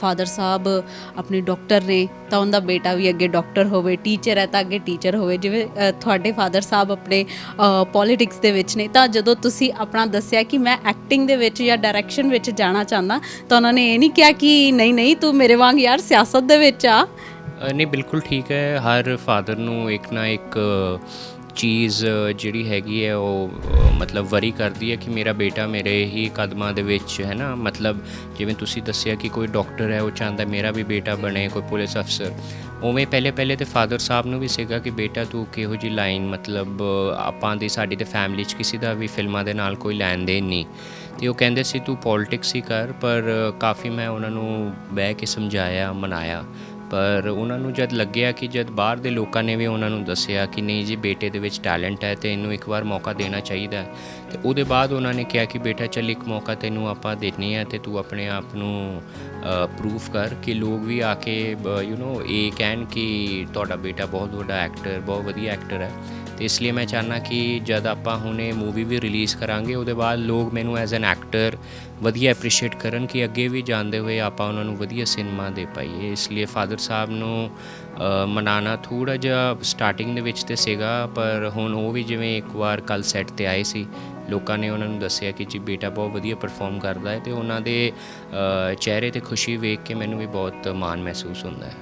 Father ਸਾਹਿਬ ਆਪਣੇ doctor ਨੇ ਤਾਂ ਉਹਦਾ ਬੇਟਾ ਵੀ ਅੱਗੇ ਡਾਕਟਰ ਹੋਵੇ ਟੀਚਰ ਹੈ ਤਾਂ ਅੱਗੇ ਟੀਚਰ ਹੋਵੇ। ਜਿਵੇਂ ਅ, ਤੁਹਾਡੇ ਫਾਦਰ ਸਾਹਿਬ ਆਪਣੇ ਪੋਲਿਟਿਕਸ ਦੇ ਵਿੱਚ ਨੇ। ਤਾਂ ਜਦੋਂ ਤੁਸੀਂ ਆਪਣਾ ਦੱਸਿਆ ਕਿ ਮੈਂ ਐਕਟਿੰਗ ਦੇ ਵਿੱਚ ਜਾਂ ਡਾਇਰੈਕਸ਼ਨ ਵਿੱਚ ਜਾਣਾ ਚਾਹੁੰਦਾ ਤਾਂ ਉਹਨਾਂ ਨੇ ਇਹ ਨਹੀਂ ਕਿਹਾ ਕਿ ਨਹੀਂ ਨਹੀਂ ਤੂੰ ਮੇਰੇ ਵਾਂਗ ਯਾਰ ਸਿਆਸਤ ਦੇ ਵਿੱਚ ਆ। ਅ, ਨਹੀਂ ਬਿਲਕੁਲ ਠੀਕ ਹੈ। ਹਰ ਫਾਦਰ ਨੂੰ ਇੱਕ ਨਾ ਇੱਕ ਚੀਜ਼ ਜਿਹੜੀ ਹੈਗੀ ਹੈ ਉਹ, ਮਤਲਬ ਵਰੀ ਕਰਦੀ ਹੈ ਕਿ ਮੇਰਾ ਬੇਟਾ ਮੇਰੇ ਹੀ ਕਦਮਾਂ ਦੇ ਵਿੱਚ ਹੈ ਨਾ, ਮਤਲਬ ਜਿਵੇਂ ਤੁਸੀਂ ਦੱਸਿਆ ਕਿ ਕੋਈ ਡਾਕਟਰ ਹੈ, ਉਹ ਚਾਹੁੰਦਾ ਮੇਰਾ ਵੀ ਬੇਟਾ ਬਣੇ, ਕੋਈ ਪੁਲਿਸ ਅਫਸਰ ਉਵੇਂ ਪਹਿਲੇ ਪਹਿਲੇ ਤੇ ਫਾਦਰ ਸਾਹਿਬ ਨੂੰ ਵੀ ਸੀਗਾ ਕਿ ਬੇਟਾ ਤੂੰ ਕਿਹੋ ਜੀ ਲਾਈਨ ਮਤਲਬ ਆਪਾਂ ਦੀ, ਸਾਡੀ ਤੇ ਫੈਮਿਲੀ 'ਚ ਕਿਸੇ ਦਾ ਵੀ ਫਿਲਮਾਂ ਦੇ ਨਾਲ ਕੋਈ ਲੈਣ ਦੇਣ ਨਹੀਂ। ਤੇ ਉਹ ਕਹਿੰਦੇ ਸੀ, ਤੂੰ ਪੋਲਿਟਿਕਸ ਹੀ ਕਰ ਪਰ ਕਾਫੀ ਮੈਂ ਉਹਨਾਂ ਨੂੰ ਬਹਿ ਕੇ ਸਮਝਾਇਆ, ਮਨਾਇਆ। ਪਰ ਉਹਨਾਂ ਨੂੰ ਜਦ ਲੱਗਿਆ ਕਿ ਜਦ ਬਾਹਰ ਦੇ ਲੋਕਾਂ ਨੇ ਵੀ ਉਹਨਾਂ ਨੂੰ ਦੱਸਿਆ ਕਿ ਨਹੀਂ ਜੀ, ਬੇਟੇ ਦੇ ਵਿੱਚ ਟੈਲੈਂਟ ਹੈ ਤੇ ਇਹਨੂੰ ਇੱਕ ਵਾਰ ਮੌਕਾ ਦੇਣਾ ਚਾਹੀਦਾ ਹੈ, ਤੇ ਉਹਦੇ ਬਾਅਦ ਉਹਨਾਂ ਨੇ ਕਿਹਾ ਕਿ ਬੇਟਾ ਚੱਲ ਇੱਕ ਮੌਕਾ ਤੈਨੂੰ ਆਪਾਂ ਦੇਣੀ ਹੈ ਤੇ ਤੂੰ ਆਪਣੇ ਆਪ ਨੂੰ ਪ੍ਰੂਫ ਕਰ ਕਿ ਲੋਕ ਵੀ ਆ ਕੇ ਯੂ نو ਇਹ ਕਹਿਣ ਕਿ ਤੁਹਾਡਾ ਬੇਟਾ ਬਹੁਤ ਵੱਡਾ ਐਕਟਰ ਬਹੁਤ ਵਧੀਆ ਐਕਟਰ ਹੈ। ਤੇ ਇਸ ਲਈ ਮੈਂ ਚਾਹਨਾ ਕਿ ਜਦ ਆਪਾਂ ਹੁਣੇ ਮੂਵੀ ਵੀ ਰਿਲੀਜ਼ ਕਰਾਂਗੇ ਉਹਦੇ ਬਾਅਦ ਲੋਕ ਮੈਨੂੰ ਐਜ਼ ਐਨ ਐਕਟਰ ਵਧੀਆ ਐਪਰੀਸ਼ੀਏਟ ਕਰਨ ਕਿ ਅੱਗੇ ਵੀ ਜਾਂਦੇ ਹੋਏ ਆਪਾਂ ਉਹਨਾਂ ਨੂੰ ਵਧੀਆ ਸਿਨੇਮਾ ਦੇ ਪਾਈਏ। ਇਸ ਲਈ ਫਾਦਰ ਸਾਹਿਬ ਨੂੰ ਅ, ਮਨਾਣਾ ਥੋੜਾ ਜਿਹਾ ਸਟਾਰਟਿੰਗ ਦੇ ਵਿੱਚ ਤੇ ਸੀਗਾ ਪਰ ਹੁਣ ਉਹ ਵੀ ਜਿਵੇਂ ਇੱਕ ਵਾਰ ਕੱਲ ਸੈੱਟ ਤੇ ਆਏ ਸੀ ਲੋਕਾਂ ਨੇ ਉਹਨਾਂ ਨੂੰ ਦੱਸਿਆ ਕਿ ਜੀ ਬੇਟਾ ਬਹੁਤ ਵਧੀਆ ਪਰਫਾਰਮ ਕਰਦਾ ਹੈ ਤੇ ਉਹਨਾਂ ਦੇ ਚਿਹਰੇ ਤੇ ਖੁਸ਼ੀ ਵੇਖ ਕੇ ਮੈਨੂੰ ਵੀ ਬਹੁਤ ਮਾਣ ਮਹਿਸੂਸ ਹੁੰਦਾ ਹੈ।